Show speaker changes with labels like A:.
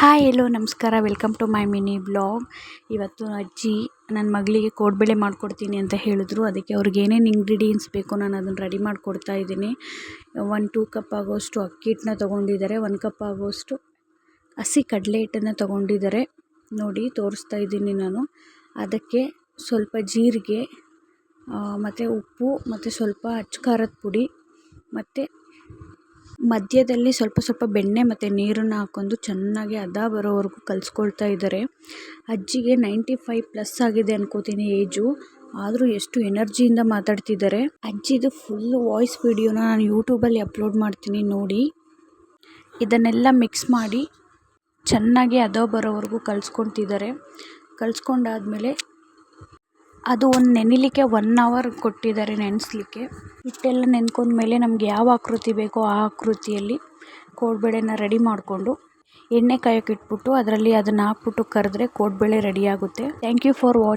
A: Hi, ಎಲ್ಲೋ ನಮಸ್ಕಾರ. Welcome to my mini blog. ಇವತ್ತು ಅಜ್ಜಿ ನನ್ನ ಮಗಳಿಗೆ ಕೋಡ್ಬೇಳೆ ಮಾಡಿಕೊಡ್ತೀನಿ ಅಂತ ಹೇಳಿದ್ರು. ಅದಕ್ಕೆ ಅವ್ರಿಗೆ ಏನೇನು ಇಂಗ್ರೀಡಿಯೆಂಟ್ಸ್ ಬೇಕು ನಾನು ಅದನ್ನು ರೆಡಿ ಮಾಡಿಕೊಡ್ತಾ ಇದ್ದೀನಿ. ಒನ್ ಟೂ ಕಪ್ ಆಗೋಷ್ಟು ಅಕ್ಕಿ ಹಿಟ್ಟನ್ನ ತೊಗೊಂಡಿದ್ದಾರೆ. ಒನ್ ಕಪ್ ಆಗೋಷ್ಟು ಹಸಿ ಕಡಲೆ ಹಿಟ್ಟನ್ನು ತೊಗೊಂಡಿದ್ದಾರೆ. ನೋಡಿ, ತೋರಿಸ್ತಾ ಇದ್ದೀನಿ ನಾನು. ಅದಕ್ಕೆ ಸ್ವಲ್ಪ ಜೀರಿಗೆ ಮತ್ತು ಉಪ್ಪು, ಮತ್ತು ಸ್ವಲ್ಪ ಅಚ್ಚ ಖಾರದ ಪುಡಿ, ಮತ್ತು ಮಧ್ಯದಲ್ಲಿ ಸ್ವಲ್ಪ ಸ್ವಲ್ಪ ಬೆಣ್ಣೆ ಮತ್ತು ನೀರನ್ನು ಹಾಕ್ಕೊಂಡು ಚೆನ್ನಾಗಿ ಹದ ಬರೋವರೆಗೂ ಕಲಿಸ್ಕೊಳ್ತಾ ಇದ್ದಾರೆ. ಅಜ್ಜಿಗೆ ನೈಂಟಿ ಫೈವ್ ಪ್ಲಸ್ ಆಗಿದೆ ಅನ್ಕೋತೀನಿ ಏಜು. ಆದರೂ ಎಷ್ಟು ಎನರ್ಜಿಯಿಂದ ಮಾತಾಡ್ತಿದ್ದಾರೆ. ಅಜ್ಜಿದು ಫುಲ್ ವಾಯ್ಸ್ ವಿಡಿಯೋನ ನಾನು ಯೂಟ್ಯೂಬಲ್ಲಿ ಅಪ್ಲೋಡ್ ಮಾಡ್ತೀನಿ ನೋಡಿ. ಇದನ್ನೆಲ್ಲ ಮಿಕ್ಸ್ ಮಾಡಿ ಚೆನ್ನಾಗಿ ಹದ ಬರೋವರೆಗೂ ಕಲ್ಸ್ಕೊತಿದ್ದಾರೆ ಕಲಿಸ್ಕೊಂಡಾದ್ಮೇಲೆ ಅದು ಒಂದು ನೆನಿಲಿಕ್ಕೆ ಒನ್ ಅವರ್ ಕೊಟ್ಟಿದ್ದಾರೆ ನೆನೆಸ್ಲಿಕ್ಕೆ. ಹಿಟ್ಟೆಲ್ಲ ನೆನ್ಕೊಂಡ್ಮೇಲೆ ನಮ್ಗೆ ಯಾವ ಆಕೃತಿ ಬೇಕೋ ಆ ಆಕೃತಿಯಲ್ಲಿ ಕೋಡ್ಬಳೆನ ರೆಡಿ ಮಾಡಿಕೊಂಡು ಎಣ್ಣೆ ಕಾಯೋಕೆ ಇಟ್ಬಿಟ್ಟು ಅದರಲ್ಲಿ ಅದನ್ನು ಹಾಕ್ಬಿಟ್ಟು ಕರೆದ್ರೆ ಕೋಡ್ಬಳೆ ರೆಡಿ ಆಗುತ್ತೆ. Thank you for watch